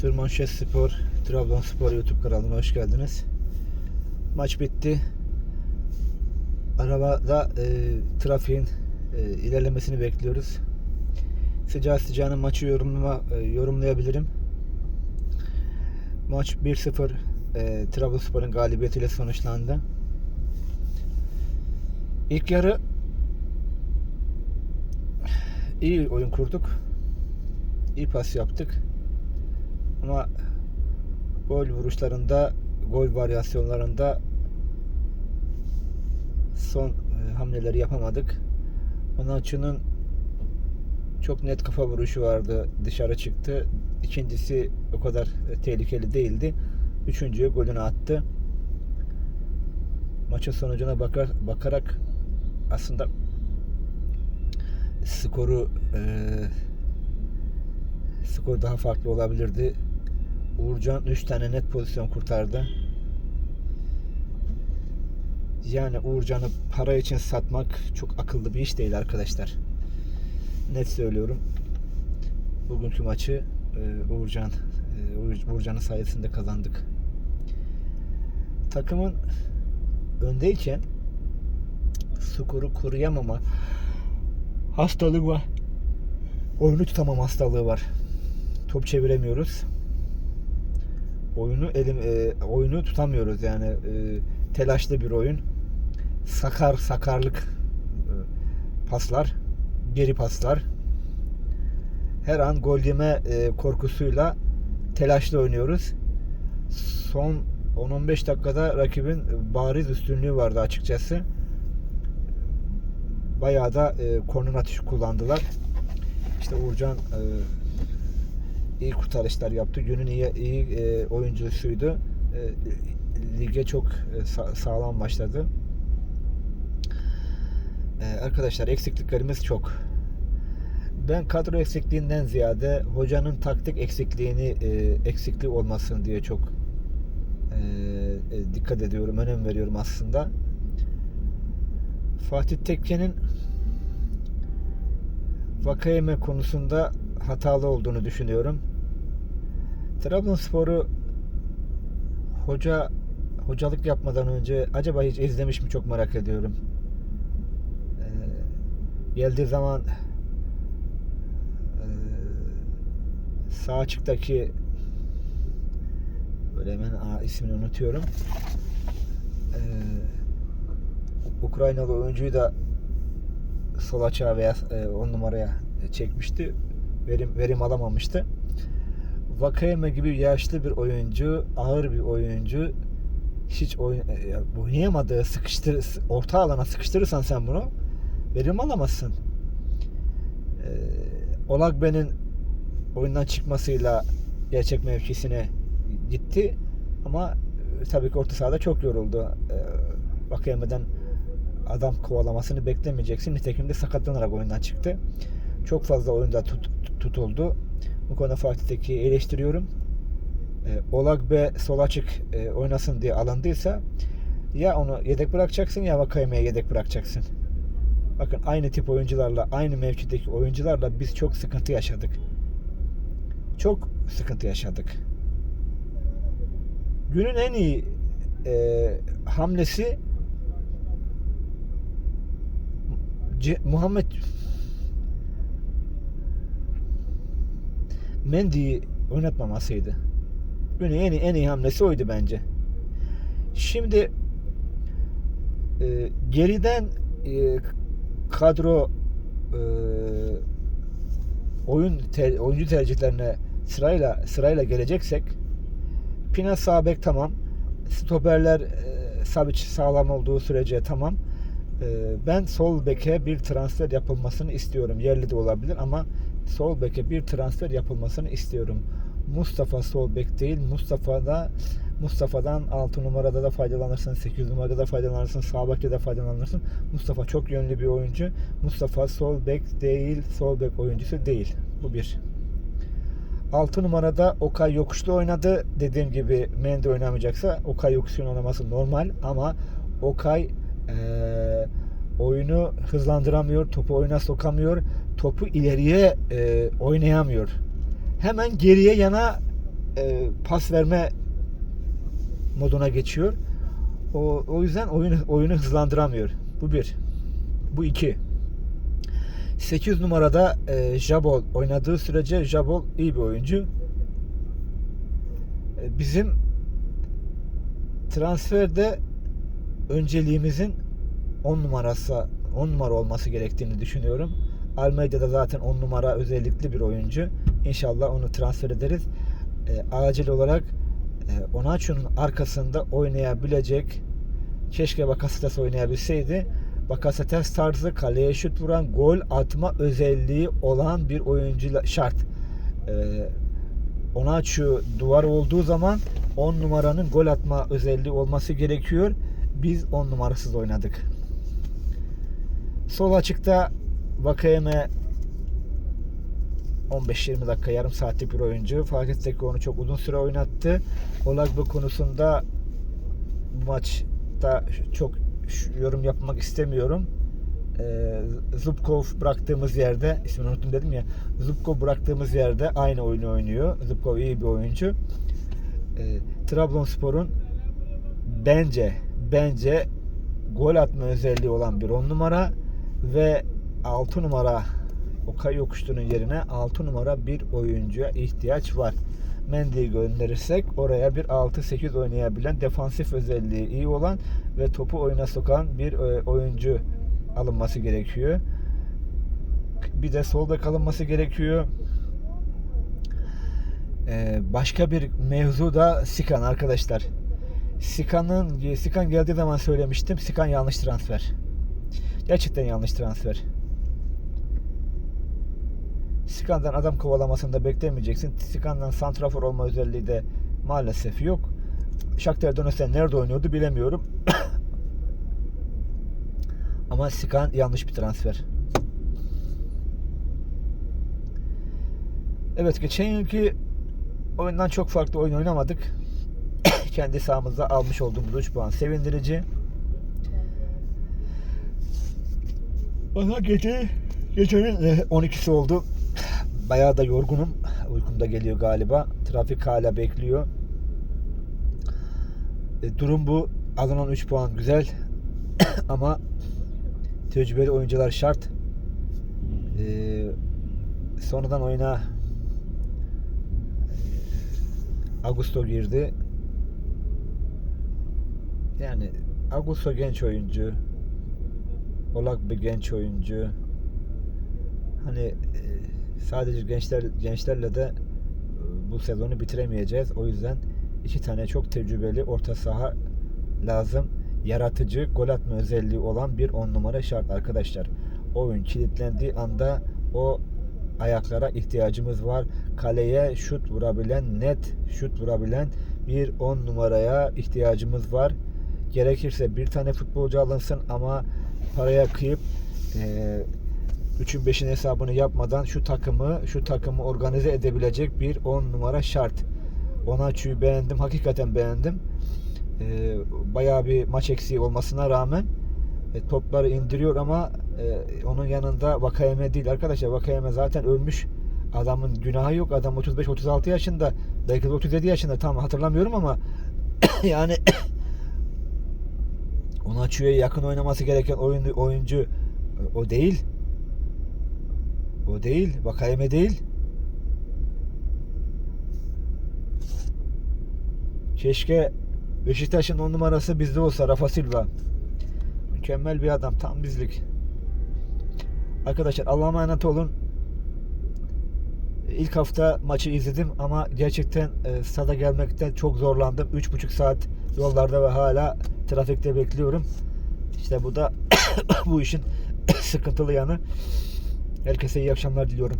Sürmanşet Spor, Trabzonspor YouTube kanalına hoş geldiniz. Maç bitti. Arabada e, trafiğin e, ilerlemesini bekliyoruz. Sıcağı sıcağına maçı yorumlama, e, yorumlayabilirim. Maç 1-0 e, Trabzonspor'un galibiyetiyle sonuçlandı. İlk yarı iyi oyun kurduk. İyi pas yaptık. Ama gol vuruşlarında, gol varyasyonlarında son e, hamleleri yapamadık. Onatçı'nın çok net kafa vuruşu vardı. Dışarı çıktı. İkincisi o kadar e, tehlikeli değildi. Üçüncüye golünü attı. Maçın sonucuna bakar, bakarak aslında skoru e, skor daha farklı olabilirdi. Uğurcan 3 tane net pozisyon kurtardı. Yani Uğurcan'ı para için satmak çok akıllı bir iş değil arkadaşlar. Net söylüyorum. Bugünkü maçı e, Uğurcan e, Uğur- Uğurcan'ın sayesinde kazandık. Takımın öndeyken skoru koruyamama hastalığı var. Oyunu tutamam hastalığı var. Top çeviremiyoruz. Oyunu elim e, oyunu tutamıyoruz yani e, telaşlı bir oyun. Sakar sakarlık e, paslar, geri paslar. Her an gol yeme e, korkusuyla telaşlı oynuyoruz. Son 10-15 dakikada rakibin bariz üstünlüğü vardı açıkçası. Bayağı da e, korner atışı kullandılar. İşte Uğurcan e, iyi kurtarışlar yaptı. Günün iyi, iyi e, oyuncusuydu. E, lige çok e, sa- sağlam başladı. E, arkadaşlar eksikliklerimiz çok. Ben kadro eksikliğinden ziyade hocanın taktik eksikliğini e, eksikliği olmasın diye çok e, e, dikkat ediyorum, önem veriyorum aslında. Fatih Tekke'nin Vakayeme konusunda hatalı olduğunu düşünüyorum. Trabzonspor'u hoca hocalık yapmadan önce acaba hiç izlemiş mi çok merak ediyorum. Ee, geldiği zaman e, sağ açıktaki böyle hemen aa, ismini unutuyorum. Ee, Ukraynalı oyuncuyu da sol açığa veya 10 numaraya çekmişti. Verim verim alamamıştı. Vakayeme gibi yaşlı bir oyuncu, ağır bir oyuncu hiç oyun, e, oynayamadığı sıkıştır orta alana sıkıştırırsan sen bunu verim alamazsın. Ee, Olagbe'nin oyundan çıkmasıyla gerçek mevkisine gitti ama e, tabii ki orta sahada çok yoruldu. Ee, Vakayeme'den adam kovalamasını beklemeyeceksin. Nitekim de sakatlanarak oyundan çıktı. Çok fazla oyunda tut, tutuldu. Bu konuda Fatih Teke'yi eleştiriyorum. E, Olagbe sol açık e, oynasın diye alındıysa ya onu yedek bırakacaksın ya Vakayeme'ye yedek bırakacaksın. Bakın aynı tip oyuncularla, aynı mevkideki oyuncularla biz çok sıkıntı yaşadık. Çok sıkıntı yaşadık. Günün en iyi e, hamlesi Ce- Muhammed Mendy'yi oynatmamasıydı. Günün en en iyi hamlesi oydu bence. Şimdi e, geriden e, kadro e, oyun ter- oyuncu tercihlerine sırayla sırayla geleceksek Pina sağ bek tamam. Stoperler e, Savic sağlam olduğu sürece tamam. Ee, ben sol beke bir transfer yapılmasını istiyorum. Yerli de olabilir ama sol beke bir transfer yapılmasını istiyorum. Mustafa sol bek değil. Mustafa'da Mustafa'dan 6 numarada da faydalanırsın, 8 numarada da faydalanırsın, sağ bekte de faydalanırsın. Mustafa çok yönlü bir oyuncu. Mustafa sol bek değil, sol bek oyuncusu değil. Bu bir. 6 numarada Okay Yokuşlu oynadı. Dediğim gibi Mendy oynamayacaksa Okay Yokuşlu'nun oynaması normal ama Okay eee, oyunu hızlandıramıyor, topu oyuna sokamıyor, topu ileriye eee, oynayamıyor. Hemen geriye yana e, pas verme moduna geçiyor. O, o yüzden oyunu oyunu hızlandıramıyor. Bu bir. Bu iki. 8 numarada e, Jabol oynadığı sürece Jabol iyi bir oyuncu. E, bizim transferde önceliğimizin 10 numarası 10 numara olması gerektiğini düşünüyorum. Almeida da zaten 10 numara özellikli bir oyuncu. İnşallah onu transfer ederiz. E, acil olarak e, Onaçu'nun arkasında oynayabilecek keşke Bakasetas oynayabilseydi. Bakasetas tarzı kaleye şut vuran, gol atma özelliği olan bir oyuncu şart. E, Onaçu duvar olduğu zaman 10 numaranın gol atma özelliği olması gerekiyor. Biz 10 numarasız oynadık. Sol açıkta Vakayeme 15-20 dakika yarım saatlik bir oyuncu. Fark etsek ki onu çok uzun süre oynattı. Olagbo konusunda bu maçta çok yorum yapmak istemiyorum. Ee, Zubkov bıraktığımız yerde ismini unuttum dedim ya Zubkov bıraktığımız yerde aynı oyunu oynuyor. Zubkov iyi bir oyuncu. Ee, Trabzonspor'un bence bence gol atma özelliği olan bir 10 numara ve 6 numara Okay Yokuştu'nun yerine 6 numara bir oyuncuya ihtiyaç var. Mendy'yi gönderirsek oraya bir 6-8 oynayabilen defansif özelliği iyi olan ve topu oyuna sokan bir e, oyuncu alınması gerekiyor. Bir de solda kalınması gerekiyor. Ee, başka bir mevzu da Sikan arkadaşlar. Sikan'ın Sikan geldiği zaman söylemiştim. Sikan yanlış transfer. Gerçekten yanlış transfer. Sikan'dan adam kovalamasını da beklemeyeceksin. Sikan'dan santrafor olma özelliği de maalesef yok. Shakhtar Donetsk'te nerede oynuyordu bilemiyorum. Ama Sikan yanlış bir transfer. Evet geçen yılki oyundan çok farklı oyun oynamadık. Kendi sahamızda almış olduğumuz 3 puan sevindirici. Bana gece gecenin 12'si oldu. Bayağı da yorgunum. Uykum da geliyor galiba. Trafik hala bekliyor. E, durum bu. Alınan 3 puan güzel. Ama tecrübeli oyuncular şart. E, sonradan oyuna e, Augusto girdi. Yani Augusto genç oyuncu. Olak bir genç oyuncu. Hani e, sadece gençler gençlerle de e, bu sezonu bitiremeyeceğiz. O yüzden iki tane çok tecrübeli orta saha lazım. Yaratıcı, gol atma özelliği olan bir on numara şart arkadaşlar. Oyun kilitlendiği anda o ayaklara ihtiyacımız var. Kaleye şut vurabilen, net şut vurabilen bir on numaraya ihtiyacımız var. Gerekirse bir tane futbolcu alınsın ama paraya kıyıp e, 3'ün 5'in hesabını yapmadan şu takımı şu takımı organize edebilecek bir 10 numara şart. Onaçu'yu beğendim. Hakikaten beğendim. E, bayağı bir maç eksiği olmasına rağmen e, topları indiriyor ama e, onun yanında Vakayeme değil arkadaşlar. Vakayeme zaten ölmüş. Adamın günahı yok. Adam 35-36 yaşında. Belki de 37 yaşında. Tam hatırlamıyorum ama yani Onaçu'ya yakın oynaması gereken oyun, oyuncu o değil. O değil. Vakayeme değil. Keşke Beşiktaş'ın on numarası bizde olsa Rafa Silva. Mükemmel bir adam. Tam bizlik. Arkadaşlar Allah'a emanet olun. İlk hafta maçı izledim ama gerçekten e, stada gelmekten çok zorlandım. 3,5 saat yollarda ve hala trafikte bekliyorum. İşte bu da bu işin sıkıntılı yanı. Herkese iyi akşamlar diliyorum.